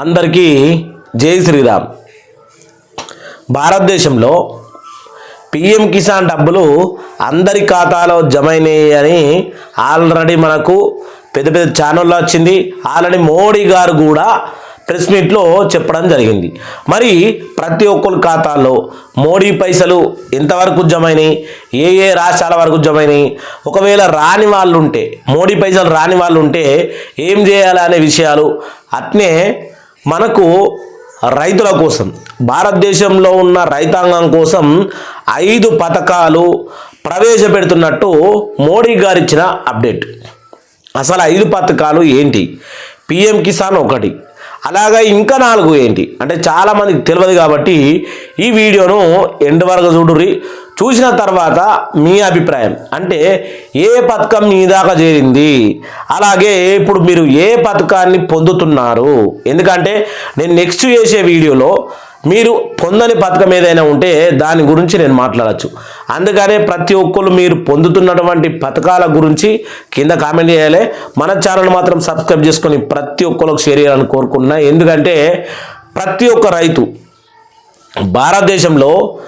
అందరికీ జై శ్రీరామ్. భారతదేశంలో పిఎం కిసాన్ డబ్బులు అందరి ఖాతాలో జమైనాయి అని ఆల్రెడీ మనకు పెద్ద పెద్ద ఛానల్లో వచ్చింది. ఆల్రెడీ మోడీ గారు కూడా ప్రెస్ మీట్లో చెప్పడం జరిగింది. మరి ప్రతి ఒక్కరి ఖాతాల్లో మోడీ పైసలు ఎంతవరకు జమైనాయి? ఏ ఏ రాష్ట్రాల వరకు జమైనాయి? ఒకవేళ రాని వాళ్ళు ఉంటే మోడీ పైసలు రాని వాళ్ళు ఉంటే ఏం చేయాలి అనే విషయాలు అట్నే మనకు రైతుల కోసం భారతదేశంలో ఉన్న రైతాంగం కోసం ఐదు పథకాలు ప్రవేశపెడుతున్నట్టు మోడీ గారు ఇచ్చిన అప్డేట్. అసలు ఐదు పథకాలు ఏంటి? పిఎం కిసాన్ ఒకటి అలాగే ఇంకా నాలుగు ఏంటి? అంటే చాలామందికి తెలియదు కాబట్టి ఈ వీడియోను ఎండ్ వరకు చూడుర్రి. చూసిన తర్వాత మీ అభిప్రాయం. అంటే ఏ పథకం మీ దాకా చేరింది? అలాగే ఇప్పుడు మీరు ఏ పథకాన్ని పొందుతున్నారు? ఎందుకంటే నేను నెక్స్ట్ చేసే వీడియోలో మీరు పొందని పథకం ఏదైనా ఉంటే దాని గురించి నేను మాట్లాడచ్చు. అందుకనే ప్రతి ఒక్కరు మీరు పొందుతున్నటువంటి పథకాల గురించి కింద కామెంట్ చేయాలి. మన ఛానల్ మాత్రం సబ్స్క్రైబ్ చేసుకొని ప్రతి ఒక్కరికి షేర్ చేయాలని కోరుకుంటున్నా. ఎందుకంటే ప్రతి ఒక్క రైతు భారతదేశంలో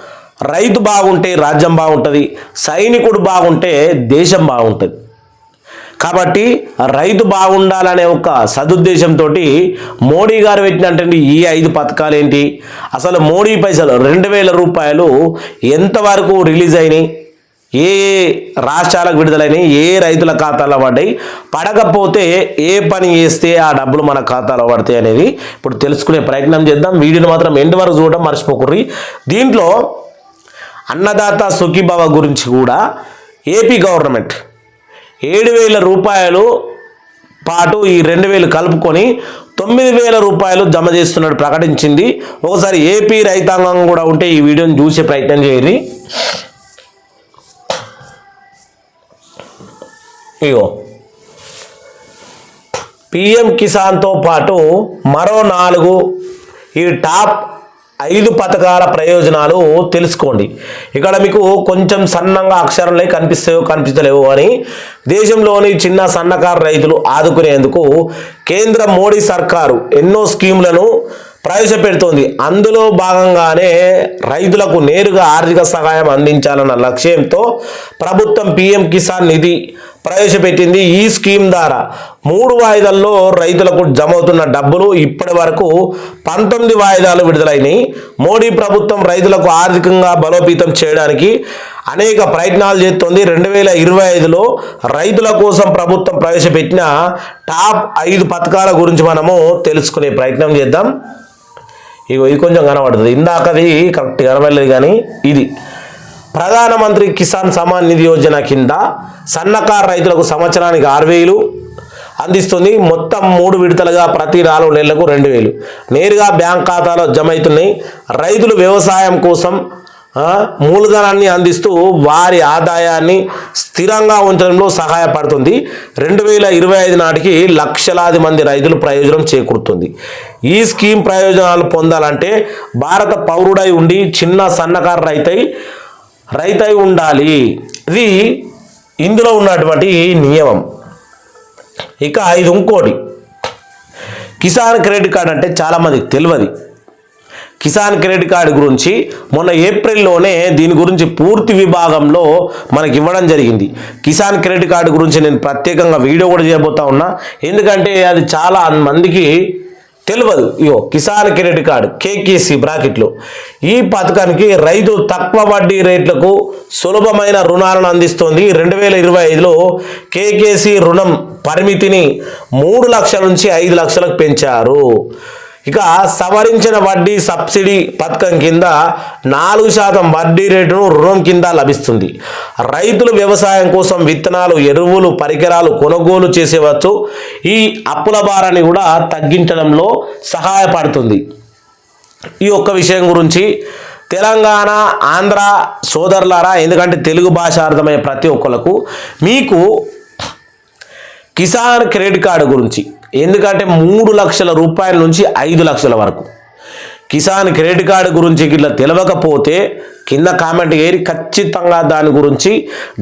రైతు బాగుంటే రాజ్యం బాగుంటుంది సైనికుడు బాగుంటే దేశం బాగుంటుంది. కాబట్టి రైతు బాగుండాలనే ఒక సదుద్దేశంతో మోడీ గారు పెట్టినటువంటి ఈ ఐదు పథకాలు ఏంటి అసలు మోడీ పైసలు రెండు వేల రూపాయలు ఎంతవరకు రిలీజ్ అయినాయి? ఏ రాష్ట్రాలకు విడుదలైనవి ఏ రైతుల ఖాతాలో పడ్డాయి? పడకపోతే ఏ పని చేస్తే ఆ డబ్బులు మన ఖాతాలో పడతాయి అనేది ఇప్పుడు తెలుసుకునే ప్రయత్నం చేద్దాం. వీడియోని మాత్రం ఎండ్ వరకు చూడడం మర్చిపోకుర్రి. దీంట్లో అన్నదాత సుఖీభవ గురించి కూడా ఏపీ గవర్నమెంట్ ఏడు వేల రూపాయలు పాటు ఈ రెండు వేలు కలుపుకొని తొమ్మిది వేల రూపాయలు జమ చేస్తున్నట్టు ప్రకటించింది. ఒకసారి ఏపీ రైతాంగం కూడా ఉంటే ఈ వీడియోని చూసే ప్రయత్నం చేయండి. ఇగో. పిఎం కిసాన్తో పాటు మరో నాలుగు ఈ టాప్ ఐదు పథకాల ప్రయోజనాలు తెలుసుకోండి. ఇక్కడ మీకు కొంచెం సన్నంగా అక్షరాలే కనిపిస్తాయో కనిపించలేవు అని దేశంలోని చిన్న సన్నకారు రైతులు ఆదుకునేందుకు కేంద్ర మోడీ సర్కారు ఎన్నో స్కీములను ప్రవేశపెడుతోంది. అందులో భాగంగానే రైతులకు నేరుగా ఆర్థిక సహాయం అందించాలన్న లక్ష్యంతో ప్రభుత్వం పిఎం కిసాన్ నిధి ప్రవేశపెట్టింది ఈ స్కీమ్ ద్వారా. మూడు వాయిదాల్లో రైతులకు జమ అవుతున్న డబ్బులు ఇప్పటి వరకు పంతొమ్మిది వాయిదాలు విడుదలైనవి మోడీ ప్రభుత్వం రైతులకు ఆర్థికంగా బలోపేతం చేయడానికి అనేక ప్రయత్నాలు చేస్తోంది. రెండు వేల ఇరవై ఐదులో రైతుల కోసం ప్రభుత్వం ప్రవేశపెట్టిన టాప్ ఐదు పథకాల గురించి మనము తెలుసుకునే ప్రయత్నం చేద్దాం. ఇగో ఇది కొంచెం కనబడుతుంది. ఇందాకది కరెక్ట్ కనబడలేదు కానీ ఇది. ప్రధానమంత్రి కిసాన్ సమాన్ నిధి యోజన కింద సన్నకారు రైతులకు సంవత్సరానికి ఆరు వేలు అందిస్తుంది. మొత్తం మూడు విడతలుగా ప్రతి నాలుగు నెలలకు రెండు వేలు. నేరుగా బ్యాంక్ ఖాతాలో జమ అవుతున్నాయి. రైతులు వ్యవసాయం కోసం మూలధనాన్ని అందిస్తూ వారి ఆదాయాన్ని స్థిరంగా ఉంచడంలో సహాయపడుతుంది. రెండు వేల ఇరవై ఐదు నాటికి లక్షలాది మంది రైతులు ప్రయోజనం చేకూరుతుంది. ఈ స్కీమ్ ప్రయోజనాలు పొందాలంటే భారత పౌరుడై ఉండి చిన్న సన్నకారు రైతై రైతై ఉండాలి. ఇది ఇందులో ఉన్నటువంటి నియమం. ఇక ఇది ఇంకోటి. కిసాన్ క్రెడిట్ కార్డ్ అంటే చాలామందికి తెలియదు కిసాన్ క్రెడిట్ కార్డు గురించి మొన్న ఏప్రిల్లోనే దీని గురించి పూర్తి విభాగంలో మనకి ఇవ్వడం జరిగింది. కిసాన్ క్రెడిట్ కార్డు గురించి నేను ప్రత్యేకంగా వీడియో కూడా చేయబోతా ఉన్నా. ఎందుకంటే అది చాలా మందికి తెలియదు ఇగో కిసాన్ క్రెడిట్ కార్డు కేకేసీ బ్రాకెట్లు. ఈ పథకానికి రైతు తక్కువ వడ్డీ రేట్లకు సులభమైన రుణాలను అందిస్తోంది. రెండు వేల ఇరవై ఐదులో కేకేసీ రుణం పరిమితిని మూడు లక్షల నుంచి ఐదు లక్షలకు పెంచారు. ఇక సవరించిన వడ్డీ సబ్సిడీ పథకం కింద నాలుగు శాతం వడ్డీ రేటును రుణం కింద లభిస్తుంది. రైతులు వ్యవసాయం కోసం విత్తనాలు ఎరువులు పరికరాలు కొనుగోలు చేసేవచ్చు. ఈ అప్పుల భారాన్ని కూడా తగ్గించడంలో సహాయపడుతుంది. ఈ ఒక్క విషయం గురించి తెలంగాణ ఆంధ్ర సోదరులారా ఎందుకంటే తెలుగు భాష అర్థమయ్యే ప్రతి ఒక్కలకు మీకు కిసాన్ క్రెడిట్ కార్డు గురించి ఎందుకంటే మూడు లక్షల రూపాయల నుంచి ఐదు లక్షల వరకు. కిసాన్ క్రెడిట్ కార్డు గురించి ఇట్లా తెలియకపోతే కింద కామెంట్ ఏరి ఖచ్చితంగా దాని గురించి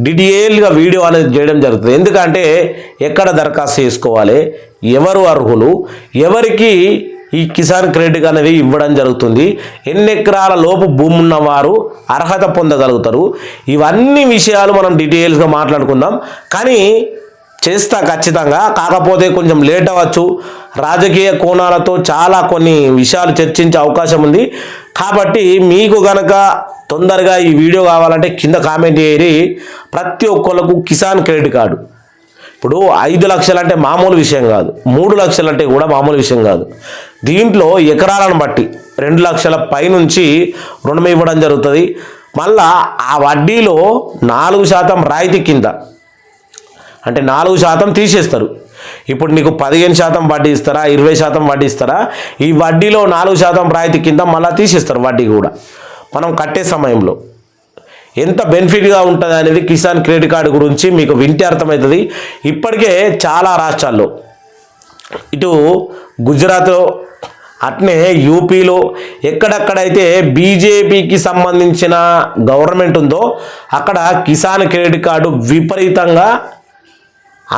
డీటెయిల్గా వీడియో అనేది చేయడం జరుగుతుంది. ఎందుకంటే ఎక్కడ దరఖాస్తు చేసుకోవాలి ఎవరు అర్హులు ఎవరికి ఈ కిసాన్ క్రెడిట్ అనేది ఇవ్వడం జరుగుతుంది. ఎన్ని ఎకరాల లోపు భూమి ఉన్నవారు అర్హత పొందగలుగుతారు? ఇవన్నీ విషయాలు మనం డీటెయిల్స్గా మాట్లాడుకుందాం. కానీ చేస్తా ఖచ్చితంగా. కాకపోతే కొంచెం లేట్ అవ్వచ్చు. రాజకీయ కోణాలతో చాలా కొన్ని విషయాలు చర్చించే అవకాశం ఉంది. కాబట్టి మీకు గనక తొందరగా ఈ వీడియో కావాలంటే కింద కామెంట్ చేయరి ప్రతి ఒక్కళ్ళకు కిసాన్ క్రెడిట్ కార్డు. ఇప్పుడు ఐదు లక్షలు అంటే మామూలు విషయం కాదు. మూడు లక్షలు అంటే కూడా మామూలు విషయం కాదు. దీంట్లో ఎకరాలను బట్టి రెండు లక్షల పైనుంచి రుణం ఇవ్వడం జరుగుతుంది. మళ్ళా ఆ వడ్డీలో నాలుగు శాతం రాయితీ కింద అంటే నాలుగు శాతం తీసేస్తారు. ఇప్పుడు నీకు పదిహేను శాతం వడ్డీ ఇస్తారా ఇరవై శాతం వడ్డీ ఇస్తారా ఈ వడ్డీలో నాలుగు శాతం రాయితీ కింద మళ్ళీ తీసేస్తారు వడ్డీ కూడా. మనం కట్టే సమయంలో. ఎంత బెనిఫిట్గా ఉంటుంది అనేది కిసాన్ క్రెడిట్ కార్డు గురించి మీకు వింటే అర్థమవుతుంది ఇప్పటికే చాలా రాష్ట్రాల్లో ఇటు గుజరాత్లో అట్నే యూపీలో ఎక్కడెక్కడైతే బీజేపీకి సంబంధించిన గవర్నమెంట్ ఉందో అక్కడ కిసాన్ క్రెడిట్ కార్డు విపరీతంగా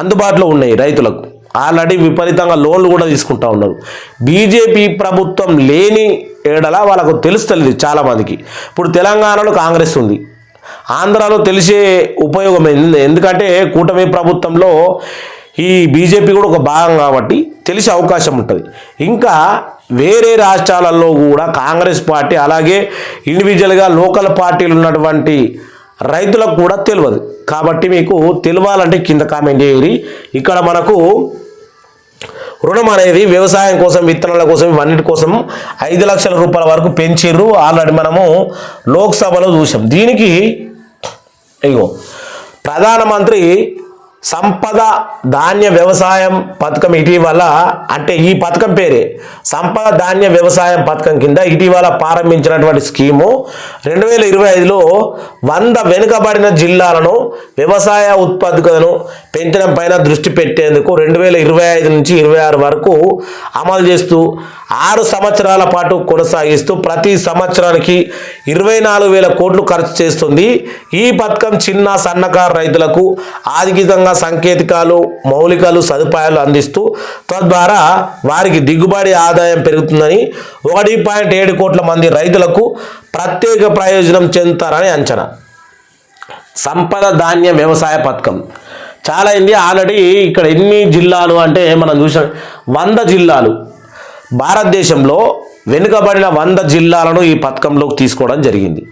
అందుబాటులో ఉన్నాయి రైతులకు. ఆల్రెడీ విపరీతంగా లోన్లు కూడా తీసుకుంటా ఉన్నారు. బీజేపీ ప్రభుత్వం లేని ఏడల వాళ్ళకు తెలుస్తలేదు చాలామందికి. ఇప్పుడు తెలంగాణలో కాంగ్రెస్ ఉంది. ఆంధ్రాలో తెలిసే ఉపయోగం ఏంది ఎందుకంటే కూటమి ప్రభుత్వంలో ఈ బీజేపీ కూడా ఒక భాగం కాబట్టి తెలిసే అవకాశం ఉంటుంది. ఇంకా వేరే రాష్ట్రాలలో కూడా కాంగ్రెస్ పార్టీ అలాగే ఇండివిజువల్గా లోకల్ పార్టీలు ఉన్నటువంటి రైతులకు కూడా తెలియదు. కాబట్టి మీకు తెలియాలంటే కింద కామెంట్ చేయరి ఇక్కడ మనకు రుణం అనేది వ్యవసాయం కోసం విత్తనాల కోసం ఇవన్నిటి కోసం ఐదు లక్షల రూపాయల వరకు పెంచిర్రు. ఆల్రెడీ మనము లోక్సభలో చూసాం దీనికి ఇగో ప్రధానమంత్రి సంపద ధాన్య వ్యవసాయం పథకం ఇటీవల అంటే ఈ పథకం పేరే సంపద ధాన్య వ్యవసాయం పథకం కింద ఇటీవల ప్రారంభించినటువంటి స్కీము రెండు వేల ఇరవై ఐదులో వంద వెనుకబడిన జిల్లాలను వ్యవసాయ ఉత్పాదకతను పెంచడం పైన దృష్టి పెట్టేందుకు రెండు వేల ఇరవై ఐదు నుంచి ఇరవై ఆరు వరకు అమలు చేస్తూ ఆరు సంవత్సరాల పాటు కొనసాగిస్తూ ప్రతి సంవత్సరానికి ఇరవై నాలుగు వేల కోట్లు ఖర్చు చేస్తుంది. ఈ పథకం చిన్న సన్నకారు రైతులకు ఆధికంగా సంకేతికాలు మౌలికలు సదుపాయాలు అందిస్తూ తద్వారా వారికి దిగుబడి ఆదాయం పెరుగుతుందని ఒకటి పాయింట్ ఏడు కోట్ల మంది రైతులకు ప్రత్యేక ప్రయోజనం చెందుతారని అంచనా. సంపద ధాన్య వ్యవసాయ పథకం. చాలా అయింది. ఆల్రెడీ ఇక్కడ ఎన్ని జిల్లాలు అంటే మనం చూసాం. వంద జిల్లాలు. భారతదేశంలో వెనుకబడిన వంద జిల్లాలను ఈ పథకంలోకి తీసుకోవడం జరిగింది.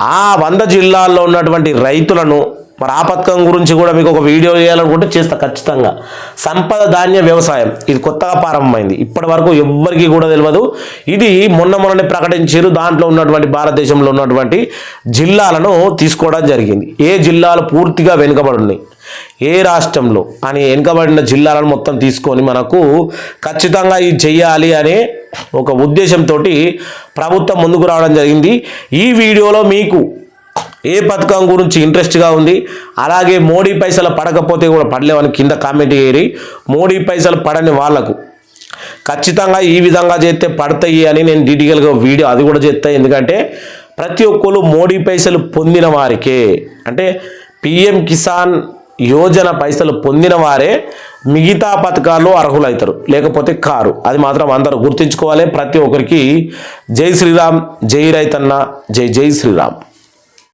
ఆ వంద జిల్లాల్లో ఉన్నటువంటి రైతులను మరి ఆ పథకం గురించి కూడా మీకు ఒక వీడియో చేయాలనుకుంటే చేస్తా ఖచ్చితంగా. సంపద ధాన్య వ్యవసాయం. ఇది కొత్తగా ప్రారంభమైంది. ఇప్పటి వరకు ఎవ్వరికీ కూడా తెలియదు ఇది మొన్న మొన్ననే ప్రకటించారు. దాంట్లో ఉన్నటువంటి భారతదేశంలో ఉన్నటువంటి జిల్లాలను తీసుకోవడం జరిగింది. ఏ జిల్లాలు పూర్తిగా వెనుకబడి ఉన్నాయి ఏ రాష్ట్రంలో? అని వెనుకబడిన జిల్లాలను మొత్తం తీసుకొని మనకు ఖచ్చితంగా ఇది చెయ్యాలి అనే ఒక ఉద్దేశంతో ప్రభుత్వం ముందుకు రావడం జరిగింది. ఈ వీడియోలో మీకు ఏ పథకం గురించి ఇంట్రెస్ట్గా ఉంది? అలాగే మోడీ పైసలు పడకపోతే కూడా పడలేవని కింద కామెంట్ చేయరి మోడీ పైసలు పడని వాళ్ళకు ఖచ్చితంగా ఈ విధంగా చేస్తే పడతాయి అని నేను డీటెయిల్గా వీడియో అది కూడా చేస్తాను ఎందుకంటే ప్రతి ఒక్కరు మోడీ పైసలు పొందిన వారికే. అంటే పిఎం కిసాన్ యోజన పైసలు పొందిన వారే మిగతా పథకాల్లో అర్హులవుతారు లేకపోతే కారు. అది మాత్రం అందరూ గుర్తుంచుకోవాలి. ప్రతి ఒక్కరికి జై శ్రీరామ్ జై రైతన్న జై జై శ్రీరామ్.